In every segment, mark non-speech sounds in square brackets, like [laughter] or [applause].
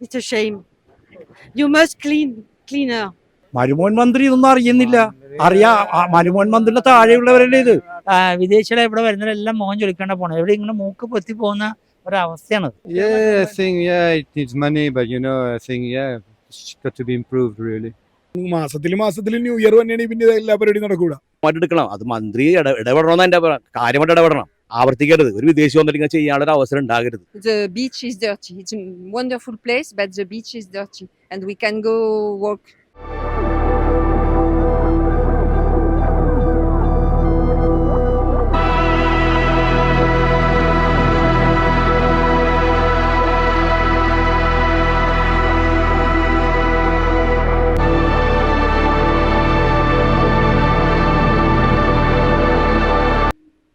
It's a shame. You must clean cleaner. മരുമോൻ മന്ത്രി ഇതൊന്നും അറിയുന്നില്ല അറിയാ ആ മരുമോൻ മന്ത്രിയുടെ താഴെയുള്ളവരല്ലേ ഇത് ആ, വിദേശികളെ ഇവിടെ വരുന്നവരെല്ലാം മോഹൻ ചൊലിക്കേണ്ട പോണം ഇവിടെ ഇങ്ങനെ മൂക്ക് പൊത്തി പോകുന്ന ഒരവസ്ഥയാണ് Yeah, I think yeah, it needs money, but you know, I think yeah, it's got to be improved really. മാസത്തിൽ മാസത്തിൽ ന്യൂ ഇയർ തന്നെയാണ് പിന്നെ എല്ലാ പരിപാടിയും നടക്കൂല എടുക്കണം അത് മന്ത്രി ഇട- ഇടപെടണമെന്ന് എന്റെ. കാര്യമായിട്ട് ഇടപെടണം ആവർത്തിക്കരുത് ഒരു വിദേശിയോ എന്നിട്ട് ചെയ്യാനുള്ള ഒരു അവസരം ഉണ്ടാകരുത്.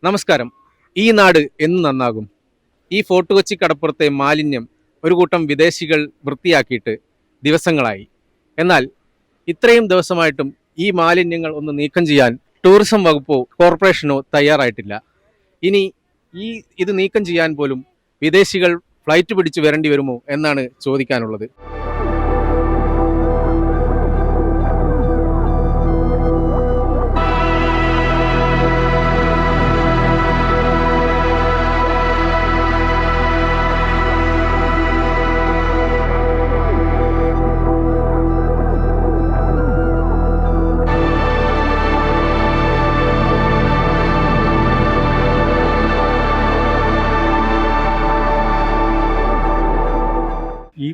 നമസ്കാരം. ഈ നാട് എന്ന് നന്നാകും. ഈ ഫോർട്ട് കൊച്ചി കടപ്പുറത്തെ മാലിന്യം ഒരു കൂട്ടം വിദേശികൾ വൃത്തിയാക്കിയിട്ട് ദിവസങ്ങളായി. എന്നാൽ ഇത്രയും ദിവസമായിട്ടും ഈ മാലിന്യങ്ങൾ ഒന്ന് നീക്കം ചെയ്യാൻ ടൂറിസം വകുപ്പോ കോർപ്പറേഷനോ തയ്യാറായിട്ടില്ല. ഇനി ഈ ഇത് നീക്കം ചെയ്യാൻ പോലും വിദേശികൾ ഫ്ലൈറ്റ് പിടിച്ച് വരേണ്ടി വരുമോ എന്നാണ് ചോദിക്കാനുള്ളത്.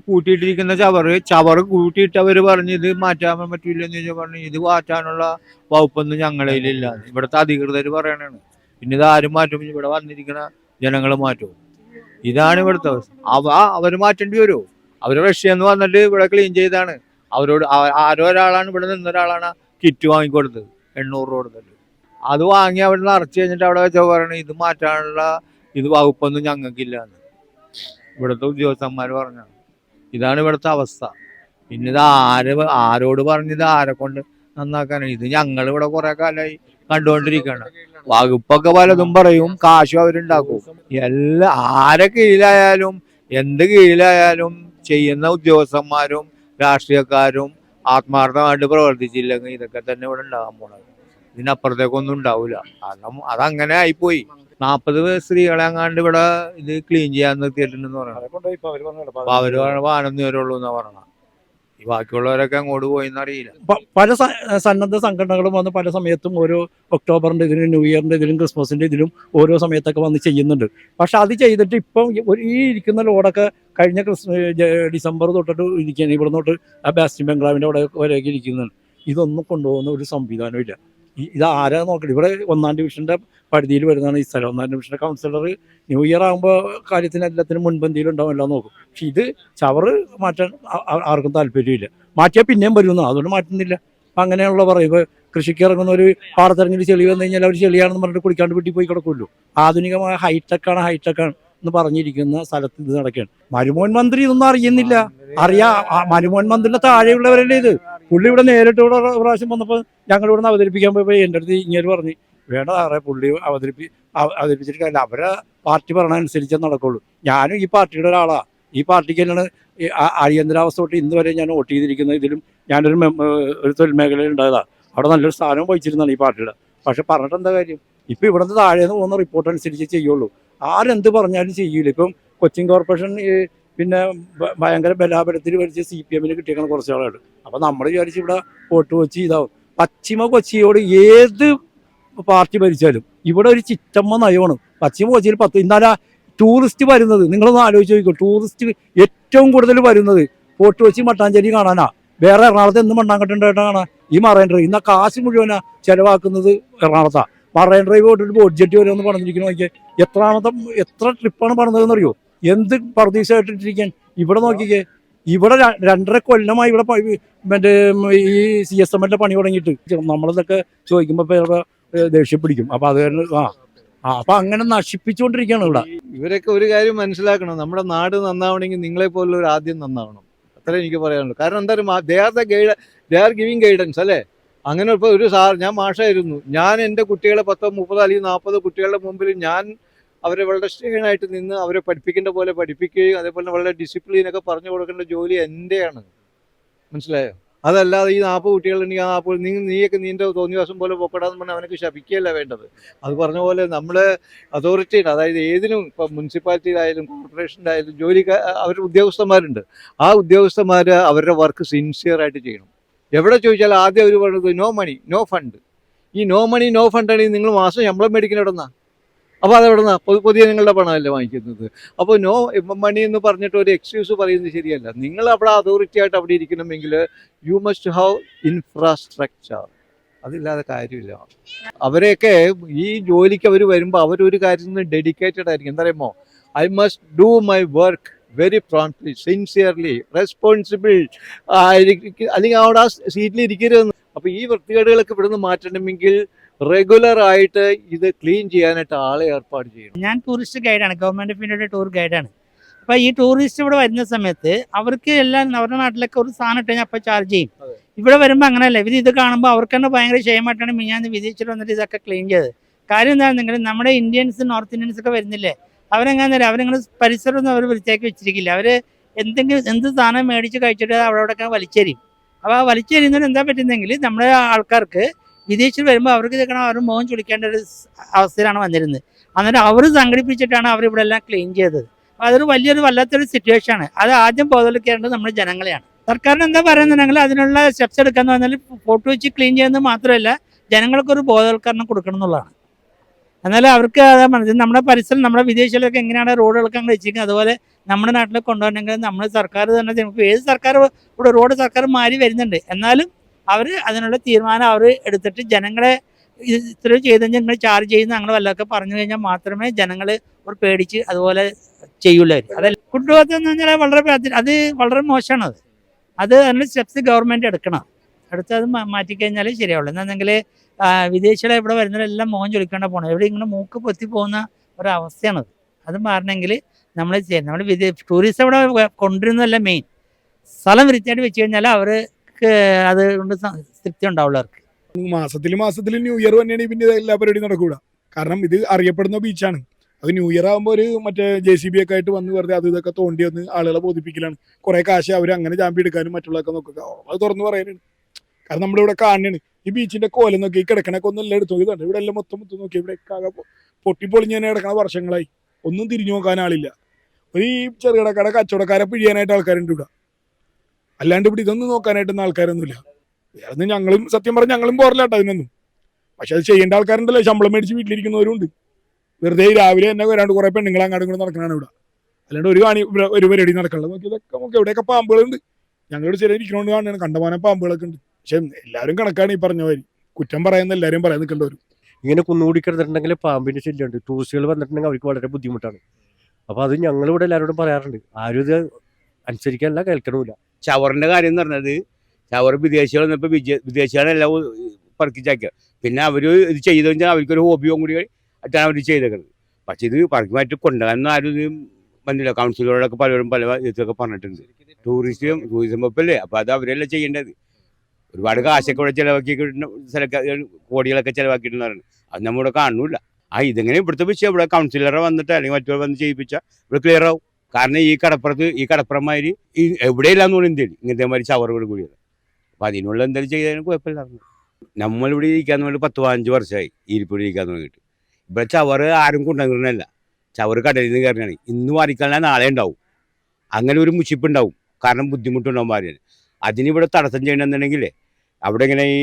കൂട്ടിയിട്ടിരിക്കുന്ന ചവറ് ചവറ് കൂട്ടിയിട്ടവര് പറഞ്ഞ് ഇത് മാറ്റാൻ പറ്റൂലെന്ന് ചോദിച്ചാൽ പറഞ്ഞു ഇത് മാറ്റാനുള്ള വകുപ്പൊന്നും ഞങ്ങളിലില്ല. ഇവിടുത്തെ അധികൃതർ പറയണാണ്. പിന്നെ ഇത് ആരും മാറ്റും. ഇവിടെ വന്നിരിക്കുന്ന ജനങ്ങൾ മാറ്റും. ഇതാണ് ഇവിടുത്തെ അവസ്ഥ. അവ അവർ മാറ്റേണ്ടി വരുമോ അവർ റഷ്യന്ന് വന്നിട്ട് ഇവിടെ ക്ലീൻ ചെയ്താണ്. അവരോട് ആരോ ഒരാളാണ് ഇവിടെ നിന്ന ഒരാളാണ് കിറ്റ് വാങ്ങിക്കൊടുത്തത്. എണ്ണൂറ് രൂപ കൊടുത്തിട്ട്. അത് വാങ്ങി അവിടെ നിറച്ച് കഴിഞ്ഞിട്ട് അവിടെ വെച്ചാൽ പറയണ ഇത് മാറ്റാനുള്ള ഇത് വകുപ്പൊന്നും ഞങ്ങൾക്കില്ല ഇവിടുത്തെ ഉദ്യോഗസ്ഥന്മാർ പറഞ്ഞാണ് ഇതാണ് ഇവിടുത്തെ അവസ്ഥ. പിന്നെ ഇത് ആര് ആരോട് പറഞ്ഞത് ആരെ കൊണ്ട് നന്നാക്കാനാണ് ഇത് ഞങ്ങൾ ഇവിടെ കുറെ കാലമായി കണ്ടുകൊണ്ടിരിക്കുകയാണ്. വകുപ്പൊക്കെ പലതും പറയും കാശും അവരുണ്ടാക്കും. എല്ലാ ആരെ കീഴിലായാലും എന്ത് കീഴിലായാലും ചെയ്യുന്ന ഉദ്യോഗസ്ഥന്മാരും രാഷ്ട്രീയക്കാരും ആത്മാർത്ഥമായിട്ട് പ്രവർത്തിച്ചില്ലെങ്കിൽ ഇതൊക്കെ തന്നെ ഇവിടെ ഉണ്ടാകാൻ പോണത്. ഇതിനപ്പുറത്തേക്കൊന്നും ഉണ്ടാവില്ല കാരണം അതങ്ങനെ ആയിപ്പോയി. നാൽപ്പത് സ്ത്രീകളെ അങ്ങാണ്ട് ഇവിടെ ഇത് ക്ലീൻ ചെയ്യാൻ നിർത്തിയിട്ടുണ്ടെന്ന് പറഞ്ഞു അപ്പൊ അവർ പറഞ്ഞ പതിനൊന്ന് പേരുള്ളൂ എന്നാ പറഞ്ഞ ഈ ബാക്കിയുള്ളവരൊക്കെ അങ്ങോട്ട് പോയി അറിയില്ല. പല സന്നദ്ധ സംഘടനകളും വന്ന് പല സമയത്തും ഓരോ ഒക്ടോബറിന്റെ ഇതിലും ന്യൂ ഇയറിന്റെ ഇതിലും ക്രിസ്മസിന്റെ ഇതിലും ഓരോ സമയത്തൊക്കെ വന്ന് ചെയ്യുന്നുണ്ട്. പക്ഷെ അത് ചെയ്തിട്ട് ഇപ്പം ഈ ഇരിക്കുന്ന ലോഡൊക്കെ കഴിഞ്ഞ ക്രിസ്മസ് ഡിസംബർ തൊട്ടിട്ട് ഇരിക്കുകയാണ്. ഇവിടെ തൊട്ട് ആ ബാസ്റ്റിൻ ബംഗ്ലാവിന്റെ അവിടെ വരെയൊക്കെ ഇരിക്കുന്നുണ്ട്. ഇതൊന്നും കൊണ്ടുപോകുന്ന ഒരു സംവിധാനമില്ല ഇത് ആരാ നോക്കണം ഇവിടെ ഒന്നാം ഡിവിഷന്റെ പരിധിയിൽ വരുന്നതാണ് ഈ സ്ഥലം. ഒന്നാം ഡിവിഷന്റെ കൗൺസിലർ ന്യൂ ഇയർ ആകുമ്പോൾ കാര്യത്തിന് എല്ലാത്തിനും മുൻപന്തിയിൽ ഉണ്ടാവും എല്ലാം നോക്കും. പക്ഷെ ഇത് ചവറ് മാറ്റാൻ ആർക്കും താല്പര്യമില്ല. മാറ്റിയാൽ പിന്നെയും വരുന്നു അതുകൊണ്ട് മാറ്റുന്നില്ല. അപ്പം അങ്ങനെയുള്ള പറയും ഇപ്പോൾ കൃഷിക്ക് ഇറങ്ങുന്ന ഒരു പാടത്തിറങ്ങിയിട്ട് ചെളി വന്നു കഴിഞ്ഞാൽ അവർ ചെളിയാണെന്ന് പറഞ്ഞിട്ട് കുടിക്കാണ്ട് വീട്ടിൽ പോയി കിടക്കുമല്ലോ. ആധുനികമായ ഹൈടെക്കാണ് ഹൈടെക്കാണ് എന്ന് പറഞ്ഞിരിക്കുന്ന സ്ഥലത്ത് ഇത് നടക്കുകയാണ്. മരുമോൻ മന്ത്രി ഇതൊന്നും അറിയുന്നില്ല. അറിയാ മരുമോൻ മന്ത്രിയുടെ താഴെയുള്ളവരല്ലേ ഇത്? പുള്ളി ഇവിടെ നേരിട്ട് ഇവിടെ പ്രാവശ്യം വന്നപ്പോൾ ഞങ്ങൾ ഇവിടെ നിന്ന് അവതരിപ്പിക്കാൻ പോയപ്പോൾ എന്റെ അടുത്ത് ഇങ്ങനെ പറഞ്ഞു വേണ്ട സാറേ പുള്ളി അവതരിപ്പി അവ- അവതരിപ്പിച്ചിട്ട് കാര്യമില്ല. അവരെ പാർട്ടി പറഞ്ഞതനുസരിച്ചേ നടക്കുള്ളൂ. ഞാനും ഈ പാർട്ടിയുടെ ഒരാളാണ് ഈ പാർട്ടിക്ക് തന്നെയാണ് അടിയന്തരാവസ്ഥ തൊട്ട് ഇന്ന് വരെ ഞാൻ വോട്ട് ചെയ്തിരിക്കുന്നത്. ഇതിലും ഞാനൊരു ഒരു തൊഴിൽ മേഖലയിൽ ഉണ്ടായതാണ് അവിടെ നല്ലൊരു സ്ഥാനവും വഹിച്ചിരുന്നതാണ് ഈ പാർട്ടിയുടെ. പക്ഷെ പറഞ്ഞിട്ട് എന്താ കാര്യം? ഇപ്പം ഇവിടുന്ന് താഴെ നിന്ന് പോകുന്ന റിപ്പോർട്ട് അനുസരിച്ച് ചെയ്യുള്ളൂ. ആരെന്ത് പറഞ്ഞാലും ചെയ്യൂല. ഇപ്പം കൊച്ചിൻ കോർപ്പറേഷൻ പിന്നെ ഭയങ്കര ബലാബലത്തിൽ വലിച്ച് സി പി എമ്മിന് കിട്ടിയേക്കണ കുറച്ച് ആളുകൾ. അപ്പം നമ്മൾ വിചാരിച്ച് ഇവിടെ വോട്ട് വെച്ച് ഇതാവും. പശ്ചിമ കൊച്ചിയോട് ഏത് പാർട്ടി ഭരിച്ചാലും ഇവിടെ ഒരു ചിറ്റമ്മ നയമാണ്. പശ്ചിമ കൊച്ചിയിൽ പത്ത് ഇന്നാലാ ടൂറിസ്റ്റ് വരുന്നത്. നിങ്ങളൊന്ന് ആലോചിച്ച് നോക്കൂ ടൂറിസ്റ്റ് ഏറ്റവും കൂടുതൽ വരുന്നത് ഫോർട്ട് കൊച്ചി മട്ടാഞ്ചേരി കാണാനാ. വേറെ എറണാകുളത്ത് എന്ന് മണ്ണാങ്കട്ടുണ്ടായിട്ട് കാണാൻ ഈ മറൈൻ ഡ്രൈവ്. ഇന്ന കാശ് മുഴുവനാ ചെലവാക്കുന്നത് എറണാകുളത്താണ് മറൈൻ ഡ്രൈവ് പോയിട്ട് ബോഡ്ജറ്റ് വരെ ഒന്ന് പണിതിരിക്കണ നോക്കിയാൽ എത്രാമത്തെ എത്ര ട്രിപ്പാണ് അറിയോ എന്ത് പ്രതീക്ഷയായിട്ടിരിക്കാൻ ഇവിടെ നോക്കിക്കേ. ഇവിടെ രണ്ടര കൊല്ലമായി ഇവിടെ മറ്റേ ഈ സി എസ് എം പണി തുടങ്ങിയിട്ട്. നമ്മളിതൊക്കെ ചോദിക്കുമ്പോൾ ഇപ്പൊ ഏഹ് ദേഷ്യം പിടിക്കും. അപ്പൊ അത് ആ അപ്പൊ അങ്ങനെ നശിപ്പിച്ചുകൊണ്ടിരിക്കുകയാണ് ഇവിടെ. ഇവരൊക്കെ ഒരു കാര്യം മനസ്സിലാക്കണം. നമ്മുടെ നാട് നന്നാവണമെങ്കിൽ നിങ്ങളെ പോലുള്ളവർ ആദ്യം നന്നാവണം. അത്രേ എനിക്ക് പറയാനുള്ളൂ. കാരണം എന്തായാലും they are the guide they are giving guidance അല്ലേ? അങ്ങനെ ഇപ്പോൾ ഒരു സാർ ഞാൻ മാഷായിരുന്നു. ഞാൻ എന്റെ കുട്ടികളെ പത്തോ മുപ്പതോ അല്ലെങ്കിൽ നാൽപ്പതോ കുട്ടികളുടെ മുമ്പിൽ ഞാൻ അവരെ വളരെ ആയിട്ട് നിന്ന് അവരെ പഠിപ്പിക്കേണ്ട പോലെ പഠിപ്പിക്കുകയും അതേപോലെ വളരെ ഡിസിപ്ലിനൊക്കെ പറഞ്ഞു കൊടുക്കേണ്ട ജോലി എന്റെയാണ് മനസ്സിലായോ? അതല്ലാതെ ഈ നാൽപ്പത് കുട്ടികളുണ്ടെങ്കിൽ ആ നാൽപ്പത് നീ നീയൊക്കെ നീന്റെ തോന്നിവാസം പോലെ പൊക്കടാന്ന് പറഞ്ഞാൽ അവനക്ക് ശപിക്കുകയല്ല വേണ്ടത്. അത് പറഞ്ഞ പോലെ നമ്മളെ അതോറിറ്റിയുടെ അതായത് ഏതിനും ഇപ്പം മുനിസിപ്പാലിറ്റിയിലായാലും ആയാലും ജോലി അവരുടെ ഉദ്യോഗസ്ഥന്മാരുണ്ട്. ആ ഉദ്യോഗസ്ഥന്മാർ അവരുടെ വർക്ക് സിൻസിയർ ആയിട്ട് ചെയ്യണം. എവിടെ ചോദിച്ചാൽ ആദ്യം അവർ പറയുന്നത് നോ മണി നോ ഫണ്ട് ഈ നോ മണി നോ ഫണ്ട് ആണെങ്കിൽ നിങ്ങൾ മാസം ശമ്പളം മേടിക്കുന്ന എവിടെന്നാ? അപ്പോൾ അതെവിടെന്നാ? പുതിയ നിങ്ങളുടെ പണമല്ലേ വാങ്ങിക്കുന്നത്? അപ്പോൾ നോ മണി എന്ന് പറഞ്ഞിട്ട് ഒരു എക്സ്ക്യൂസ് പറയുന്നത് ശരിയല്ല. നിങ്ങൾ അവിടെ അതോറിറ്റി ആയിട്ട് അവിടെ ഇരിക്കണമെങ്കിൽ യു മസ്റ്റ് ഹാവ് ഇൻഫ്രാസ്ട്രക്ചർ അതില്ലാതെ കാര്യമില്ല. അവരെയൊക്കെ ഈ ജോലിക്ക് അവർ വരുമ്പോൾ അവരൊരു കാര്യത്തിന് ഡെഡിക്കേറ്റഡ് ആയിരിക്കും. എന്താ പറയുമോ I must do my work very promptly sincerely responsible ആയിരിക്കും. അല്ലെങ്കിൽ അവിടെ ആ സീറ്റിൽ ഇരിക്കരുതെന്ന്. അപ്പോൾ ഈ വൃത്തികേടുകളൊക്കെ ഇവിടുന്ന് മാറ്റണമെങ്കിൽ റെഗുലർ ആയിട്ട് ഇത് ക്ലീൻ ചെയ്യാനായിട്ട് ആളെ ഏർപ്പാട് ചെയ്യണം. ഞാൻ ടൂറിസ്റ്റ് ഗൈഡാണ് ഗവൺമെന്റ് ഓഫ് ഇന്ത്യയുടെ ടൂർ ഗൈഡാണ് അപ്പൊ ഈ ടൂറിസ്റ്റ് ഇവിടെ വരുന്ന സമയത്ത് അവർക്ക് എല്ലാം അവരുടെ നാട്ടിലൊക്കെ ഒരു സാധനം ഇട്ട് കഴിഞ്ഞാൽ അപ്പൊ ചാർജ് ചെയ്യും. ഇവിടെ വരുമ്പോൾ അങ്ങനെയല്ല? ഇവർ ഇത് കാണുമ്പോൾ അവർക്ക് തന്നെ ഭയങ്കര ക്ഷയമായിട്ടാണ് മിഞ്ഞാന്ന് വിദേശിച്ചിട്ട് വന്നിട്ട് ഇതൊക്കെ ക്ലീൻ ചെയ്തത്. കാര്യം നിങ്ങൾ നമ്മുടെ ഇന്ത്യൻസ് നോർത്ത് ഇന്ത്യൻസ് ഒക്കെ വരുന്നില്ലേ? അവരെങ്ങനെ അവരങ്ങനെ പരിസരമൊന്നും അവർ വൃത്തിയാക്കി വെച്ചിരിക്കില്ല. അവർ എന്തെങ്കിലും എന്ത് സാധനം മേടിച്ച് കഴിച്ചിട്ട് അവിടെ അവിടെയൊക്കെ വലിച്ചെറിയും അപ്പോൾ ആ വലിച്ചെറിയുന്നതിന് എന്താ പറ്റുന്നെങ്കിൽ നമ്മുടെ ആൾക്കാർക്ക് വിദേശിൽ വരുമ്പോൾ അവർക്ക് ഇതൊക്കെ അവർ മോഹം ചുളിക്കേണ്ട ഒരു അവസ്ഥയിലാണ് വന്നിരുന്നത്. അന്നേരം അവർ സംഘടിപ്പിച്ചിട്ടാണ് അവർ ഇവിടെ എല്ലാം ക്ലീൻ ചെയ്തത് അതൊരു വലിയൊരു വല്ലാത്തൊരു സിറ്റുവേഷൻ ആണ്. അത് ആദ്യം ബോധവൽക്കേണ്ടത് നമ്മുടെ ജനങ്ങളെയാണ്. സർക്കാരിന് എന്താ പറയുന്നുണ്ടെങ്കിൽ അതിനുള്ള സ്റ്റെപ്സ് എടുക്കാന്ന് പറഞ്ഞാൽ ഫോട്ടോ വെച്ച് ക്ലീൻ ചെയ്യുന്നത് മാത്രമല്ല ജനങ്ങൾക്കൊരു ബോധവൽക്കരണം കൊടുക്കണം എന്നുള്ളതാണ്. എന്നാലും അവർക്ക് അത് നമ്മുടെ പരിസരം നമ്മുടെ വിദേശികളൊക്കെ എങ്ങനെയാണ് റോഡുകളൊക്കെ അങ്ങനെ വെച്ചിരിക്കുന്നത്? അതുപോലെ നമ്മുടെ നാട്ടിൽ കൊണ്ടുവരണമെങ്കിൽ നമ്മുടെ സർക്കാർ തന്നെ നമുക്ക് ഏത് സർക്കാർ ഇവിടെ റോഡ് സർക്കാർ മാറി വരുന്നുണ്ട്. എന്നാലും അവർ അതിനുള്ള തീരുമാനം അവർ എടുത്തിട്ട് ജനങ്ങളെ ഇത്രയും ഇത്ര ചെയ്ത് നിങ്ങൾ ചാർജ് ചെയ്യുന്ന അങ്ങനെ വല്ലതൊക്കെ പറഞ്ഞു കഴിഞ്ഞാൽ മാത്രമേ ജനങ്ങൾ ഒരു പേടിച്ച് അതുപോലെ ചെയ്യുള്ളൂ. അതല്ല കുട്ടികൾക്ക് എന്ന് പറഞ്ഞാൽ വളരെ അത് വളരെ മോശമാണ് അത്. അത് അതിനുള്ള സ്റ്റെപ്സ് ഗവൺമെന്റ് എടുക്കണം. എടുത്ത് അത് മാറ്റിക്കഴിഞ്ഞാൽ ശരിയാവുള്ളൂ. എന്നെങ്കിൽ വിദേശികളെ ഇവിടെ വരുന്നവരെല്ലാം മോഹം ചൊലിക്കേണ്ട പോകണം എവിടെ ഇങ്ങനെ മൂക്ക് പൊത്തി പോകുന്ന ഒരവസ്ഥയാണത് അത്. മാറണമെങ്കിൽ നമ്മൾ ചെയ്യണം. നമ്മൾ വിദേശ ടൂറിസം ഇവിടെ കൊണ്ടുവരുന്നതല്ല മെയിൻ സ്ഥലം വൃത്തിയായിട്ട് വെച്ച് കഴിഞ്ഞാൽ അവർക്ക് അത് കൊണ്ട് തൃപ്തി ഉണ്ടാവുള്ളൂ അവർക്ക്. മാസത്തിൽ മാസത്തിൽ ന്യൂ ഇയർ തന്നെയാണ് പിന്നെ എല്ലാ പരിപാടിയും നടക്കൂല കാരണം ഇത് അറിയപ്പെടുന്ന ബീച്ചാണ്. അത് ന്യൂ ഇയർ ആകുമ്പോൾ ഒരു മറ്റേ ജെ സി ബി ഒക്കെ ആയിട്ട് വന്ന് വെറുതെ അത് ഇതൊക്കെ തോണ്ടി വന്ന് ആളുകളെ ബോധിപ്പിക്കലാണ്. കുറേ കാശ് അവർ അങ്ങനെ ചാമ്പി എടുക്കാനും മറ്റുള്ളതൊക്കെ നോക്കുക അത് തുറന്ന് പറയാനാണ് കാരണം നമ്മുടെ ഇവിടെ കാണാണ്. ഈ ബീച്ചിന്റെ കോലം നോക്കി കിടക്കണൊക്കെ ഒന്നും എല്ലാം എടുത്തു നോക്കിയതാണ്. ഇവിടെ എല്ലാം മൊത്തം മൊത്തം നോക്കി ഇവിടെ ആകെ പൊട്ടിപ്പൊളിഞ്ഞ് തന്നെ കിടക്കണ വർഷങ്ങളായി. ഒന്നും തിരിഞ്ഞു നോക്കാൻ ആളില്ല. ഒരു ഈ ചെറുകിടക്കാരെ കച്ചവടക്കാരെ പിഴിയാനായിട്ട് ആൾക്കാരുണ്ട് ഇവിടെ. അല്ലാണ്ട് ഇവിടെ ഇതൊന്നും നോക്കാനായിട്ടൊന്നും ആൾക്കാരൊന്നുമില്ല. വേറെ ഞങ്ങളും സത്യം പറഞ്ഞ ഞങ്ങളും പോരലാട്ടോ അതിനൊന്നും. പക്ഷെ അത് ചെയ്യേണ്ട ആൾക്കാരുണ്ടല്ലോ. ശമ്പളം മേടിച്ച് വീട്ടിലിരിക്കുന്നവരുണ്ട്. വെറുതെ രാവിലെ തന്നെ വരാണ്ട് കുറെ പെണ്ണുങ്ങൾ അങ്ങാടും കൂടെ നടക്കണാണ് ഇവിടെ. അല്ലാണ്ട് ഒരു കാണി ഒരു പരിപാടി നടക്കണല്ലോ. നോക്കി ഇതൊക്കെ നമുക്ക് എവിടെയൊക്കെ പാമ്പുകളുണ്ട്. ഞങ്ങളോട് ചെറിയ ഇരിക്കണോണ്ട് കാണുകയാണ് കണ്ടമാനം പാമ്പുകളൊക്കെ ഉണ്ട്. പക്ഷെ എല്ലാവരും കണക്കാണ് ഈ പറഞ്ഞ മാതിരി. കുറ്റം പറയുന്ന എല്ലാവരും പറയാൻ നിൽക്കേണ്ടവരും. ഇങ്ങനെ കുന്നുകൂടി കിടന്നിട്ടുണ്ടെങ്കിൽ പാമ്പിന്റെ ശല്യമുണ്ട്. ടൂറിസ്റ്റുകൾ വന്നിട്ടുണ്ടെങ്കിൽ അവർക്ക് വളരെ ബുദ്ധിമുട്ടാണ്. അപ്പോൾ അത് ഞങ്ങളിവിടെ എല്ലാവരോടും പറയാറുണ്ട്. ആരും ഇത് അനുസരിക്കാനല്ല കേൾക്കണമില്ല. ചവറിന്റെ കാര്യം എന്ന് പറഞ്ഞത്. ചവർ വിദേശികൾ വന്നപ്പോൾ വിദേശികളെല്ലാം പറക്കിച്ചാക്കുക പിന്നെ അവർ ഇത് ചെയ്തു കഴിഞ്ഞാൽ അവർക്കൊരു ഹോബിയും കൂടി ആയിട്ടാണ് അവർ ചെയ്തേക്കുന്നത് പക്ഷെ ഇത് പറക്കി മാറ്റി കൊണ്ടുപോകാനൊന്നും ആരും ഇത് വന്നില്ല. കൗൺസിലറോടൊക്കെ പലരും പല ഇതൊക്കെ പറഞ്ഞിട്ടുണ്ട്. ടൂറിസ്റ്റും ടൂറിസം വകുപ്പല്ലേ അപ്പോൾ അത് അവരല്ലേ ചെയ്യേണ്ടത്? ഒരുപാട് കാശൊക്കെ ഇവിടെ ചിലവാക്കി കോടികളൊക്കെ ചിലവാക്കിയിട്ടുണ്ടായിരുന്നു അത് നമ്മളിവിടെ കാണുന്നില്ല. ആ ഇതെങ്ങനെ ഇവിടുത്തെ വിഷയം? ഇവിടെ കൗൺസിലറെ വന്നിട്ട് അല്ലെങ്കിൽ മറ്റൊരു വന്ന് ചെയ്യിപ്പിച്ചാൽ ഇവിടെ ക്ലിയർ ആവും. കാരണം ഈ കടപ്പുറത്ത് ഈ കടപ്പുറമാതിരി എവിടെയില്ലാന്ന് തോന്നുന്നു ഇന്ത്യയിൽ ഇങ്ങനത്തെ മാതിരി ചവറുകൾ കൂടിയത്. അപ്പം അതിനുള്ള എന്തെങ്കിലും ചെയ്തതിന് കുഴപ്പമില്ലായിരുന്നു നമ്മളിവിടെ ഇരിക്കാൻ വേണ്ടി പത്ത് പതിനഞ്ച് വർഷമായി ഇരിപ്പിടി ഇരിക്കാൻ തുടങ്ങിയിട്ട്. ഇവിടെ ചവറ് ആരും കൊണ്ടുവന്നിരുന്നല്ല ചവറ് കടലിൽ നിന്ന് കയറിയാണ് ഇന്ന് വാരിക്കാനുള്ള നാളെ ഉണ്ടാവും. അങ്ങനെ ഒരു മുഷിപ്പുണ്ടാവും. കാരണം ബുദ്ധിമുട്ടുണ്ടാവും മാറിയാൽ. അതിനിവിടെ തടസ്സം ചെയ്യണമെന്നുണ്ടെങ്കിൽ അവിടെ ഇങ്ങനെ ഈ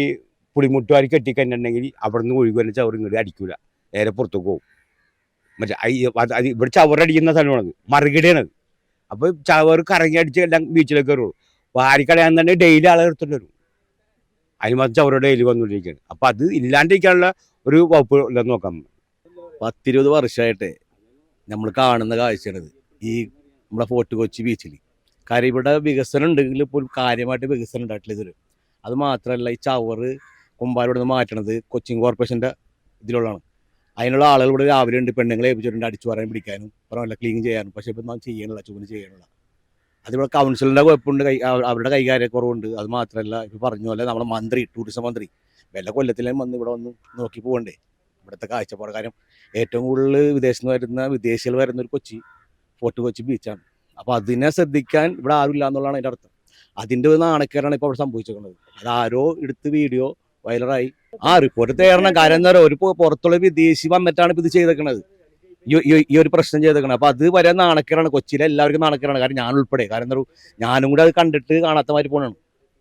പുളിമുട്ടുകാരി കെട്ടിക്കഴിഞ്ഞിട്ടുണ്ടെങ്കിൽ അവിടെ നിന്ന് ഒഴുകി വരുന്ന ചവറ് ഇങ്ങോട്ട് അടിക്കൂല. നേരെ പുറത്തേക്ക് പോകും. മറ്റേ അത് ഇവിടെ ചവറടിക്കുന്ന സ്ഥലമാണത്. മറുകിടയാണത്. അപ്പോൾ ചവർ കറങ്ങി അടിച്ച് എല്ലാം ബീച്ചിലേക്ക് കയറുള്ളൂ. വാരിക്കളയാൻ തന്നെ ഡെയിലി ആളെ എടുത്തിട്ട് വരും. അതിന് മാത്രം ചവറ് ഡെയിലി വന്നുകൊണ്ടിരിക്കുകയാണ്. അപ്പോൾ അത് ഇല്ലാണ്ടിരിക്കാനുള്ള ഒരു വകുപ്പ് ഇല്ലെന്ന് നോക്കാം പത്തിരുപത് വർഷമായിട്ട് നമ്മൾ കാണുന്ന കാഴ്ചയാണിത്. ഈ നമ്മുടെ ഫോർട്ട് കൊച്ചി ബീച്ചിൽ. കാര്യം ഇവിടെ വികസനം ഉണ്ടെങ്കിൽ പോലും കാര്യമായിട്ട് വികസനം ഉണ്ടായിട്ടില്ല ഇതൊരു അത് മാത്രമല്ല ഈ ചവറ് കുമ്പാരോട് മാറ്റണത് കൊച്ചിൻ കോർപ്പറേഷന്റെ ഇതിലുള്ളതാണ്. അതിനുള്ള ആളുകൾ ഇവിടെ രാവിലെ ഉണ്ട് പെണ്ണുങ്ങളെ ഏൽപ്പിച്ചിട്ടുണ്ട് അടിച്ചു പറയാൻ പിടിക്കാനും. പറഞ്ഞല്ല ക്ലീൻ ചെയ്യാനും. പക്ഷേ ഇപ്പം നാം ചെയ്യണില്ല ചൂന് ചെയ്യണില്ല അതിവിടെ കൗൺസിലിന്റെ കുഴപ്പമുണ്ട് കൈ അവരുടെ കൈകാര്യക്കുറവുണ്ട് അത് മാത്രമല്ല ഇപ്പോൾ പറഞ്ഞ പോലെ നമ്മുടെ മന്ത്രി ടൂറിസം മന്ത്രി വല്ല കൊല്ലത്തിലേയും വന്ന് ഇവിടെ വന്ന് നോക്കി പോകണ്ടേ ഇവിടുത്തെ കാഴ്ചപ്പാട് കാര്യം ഏറ്റവും കൂടുതൽ വിദേശത്ത് വരുന്ന വിദേശികൾ വരുന്ന ഒരു കൊച്ചി ഫോർട്ട് കൊച്ചി ബീച്ചാണ് അപ്പോൾ അതിനെ ശ്രദ്ധിക്കാൻ ഇവിടെ ഇല്ല എന്നുള്ളതാണ് അതിന്റെ അർത്ഥം. അതിന്റെ ഒരു നാണക്കേടാണ് ഇപ്പോൾ അവിടെ സംഭവിച്ചിരിക്കുന്നത്. അത് ആരോ എടുത്ത് വീഡിയോ വൈറലായി. ആ റിപ്പോർട്ട് തേടണം കാര്യം എന്താ പറയുക ഒരു പുറത്തുള്ള വിദേശി വന്നിട്ടാണ് ഇപ്പം ഇത് ചെയ്തേക്കണത്. ഈ- ഒരു പ്രശ്നം ചെയ്തേക്കണത്. അപ്പോൾ അത് വരെ നാണക്കേടാണ് കൊച്ചിയിലെ എല്ലാവർക്കും നാണക്കേടാണ്. കാരണം ഞാൻ ഉൾപ്പെടെ. കാരണം എന്താ ഞാനും കൂടെ അത് കണ്ടിട്ട് കാണാത്ത മാതിരി പോകണം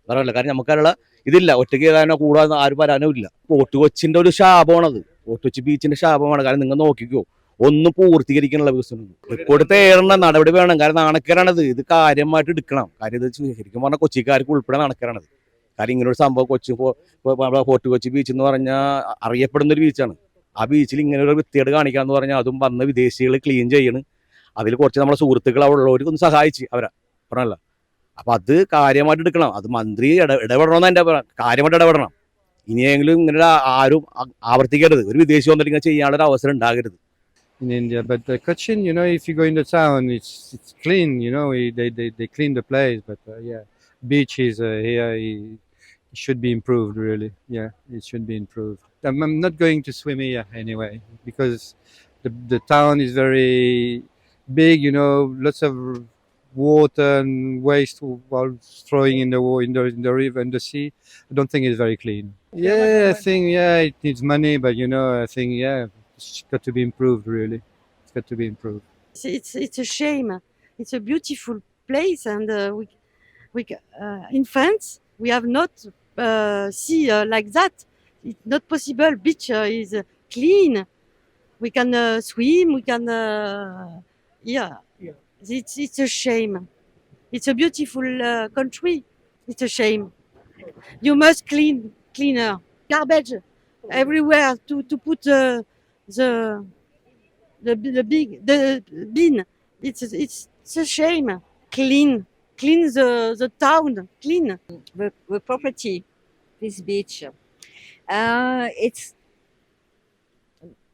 പറയാനുള്ള കാരണം നമുക്കതിനുള്ള ഇതില്ല. ഒറ്റയ്ക്ക് ഏതാനോ കൂടാതെ ആരും വരാനോ ഇല്ല. ഫോർട്ട് കൊച്ചിന്റെ ഒരു ശാപമാണത്. ഫോർട്ട് കൊച്ചി ബീച്ചിന്റെ ശാപമാണ്. കാരണം നിങ്ങൾ നോക്കിക്കോ. ഒന്നും പൂർത്തീകരിക്കാനുള്ള വികസനം റിപ്പോർട്ട് തേടണം നടപടി വേണം. കാരണം നാണക്കേടാണത്. ഇത് കാര്യമായിട്ട് എടുക്കണം. കാര്യം ഇത് ശരിക്കും പറഞ്ഞാൽ കൊച്ചിക്കാർക്ക് ഉൾപ്പെടെ നാണക്കേടാണത്. കാര്യം ഇങ്ങനൊരു സംഭവം കൊച്ചി ഫോർട്ട് കൊച്ചി ബീച്ച് എന്ന് പറഞ്ഞാൽ അറിയപ്പെടുന്ന ഒരു ബീച്ചാണ് ആ ബീച്ചിൽ ഇങ്ങനെ ഒരു വൃത്തിയേട് കാണിക്കാന്ന് പറഞ്ഞാൽ അതും വന്ന് വിദേശികൾ ക്ലീൻ ചെയ്യണ് അതിൽ കുറച്ച് നമ്മുടെ സുഹൃത്തുക്കൾ അവിടെ ഉള്ളവർക്ക് ഒന്ന് സഹായിച്ച് അവരാ പറഞ്ഞല്ല അപ്പൊ അത് കാര്യമായിട്ട് എടുക്കണം അത് മന്ത്രി ഇട ഇടപെടണമെന്ന് എന്റെ. കാര്യമായിട്ട് ഇടപെടണം ഇനിയെങ്കിലും ഇങ്ങനെ ആരും ആവർത്തിക്കരുത് ഒരു വിദേശി വന്നിട്ട് ഇങ്ങനെ ചെയ്യാനുള്ള ഒരു അവസരം ഉണ്ടാകരുത് in India. But uh, Cochin, you know, if you go in the town, it's it's clean. You know, they they, they clean the place. But uh, yeah, beaches uh, here should be improved. Really, yeah, it should be improved. I'm, I'm not going to swim here anyway because the the town is very big. You know, lots of water and waste while throwing in the in the in the river and the sea. I don't think it's very clean. Yeah, I think yeah, it needs money, but you know, I think yeah, it's got to be improved. Really, it's got to be improved. It's, it's, it's a shame. It's a beautiful place, and uh, we, we, uh, in France, we have not uh, sea uh, like that. It's not possible. Beach uh, is clean. We can uh, swim. We can, uh, yeah. It's, it's a shame. It's a beautiful uh, country. It's a shame. You must clean, cleaner, garbage everywhere to to put uh, the the the big the bin. It's it's, it's a shame. Clean, clean the the town. Clean. the, the property, this beach. Uh, it's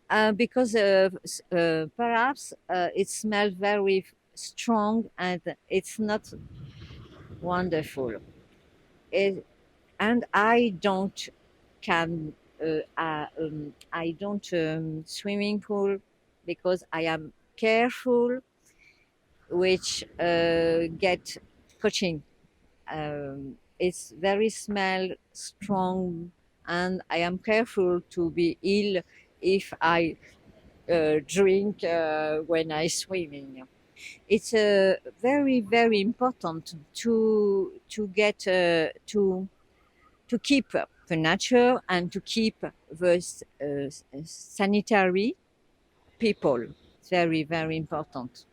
uh, because uh, uh, perhaps uh, it smells very strong and it's not wonderful. It, and I don't can uh, uh, um, I don't um, swimming pool because I am careful, which get coaching. Um, it's very smell strong and i am careful to be ill if i uh, drink uh, when i swimming. It's uh, very very important to to get uh, to to keep the nature and to keep the uh, sanitary people. It's very very important.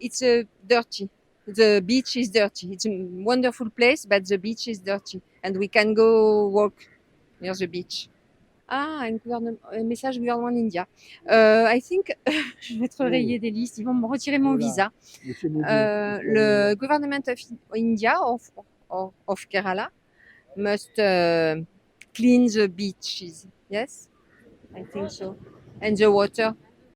It's uh, dirty the beach is dirty. It's a wonderful place, but the beach is dirty, and we can go walk near the beach. Ah, un, un message gouvernement d'India. Uh, I think [laughs] je vais être rayée des listes. Ils vont me retirer mon visa. Euh, le gouvernement of India of, of, of Kerala must uh, clean the beaches. Yes, I think so, and the water.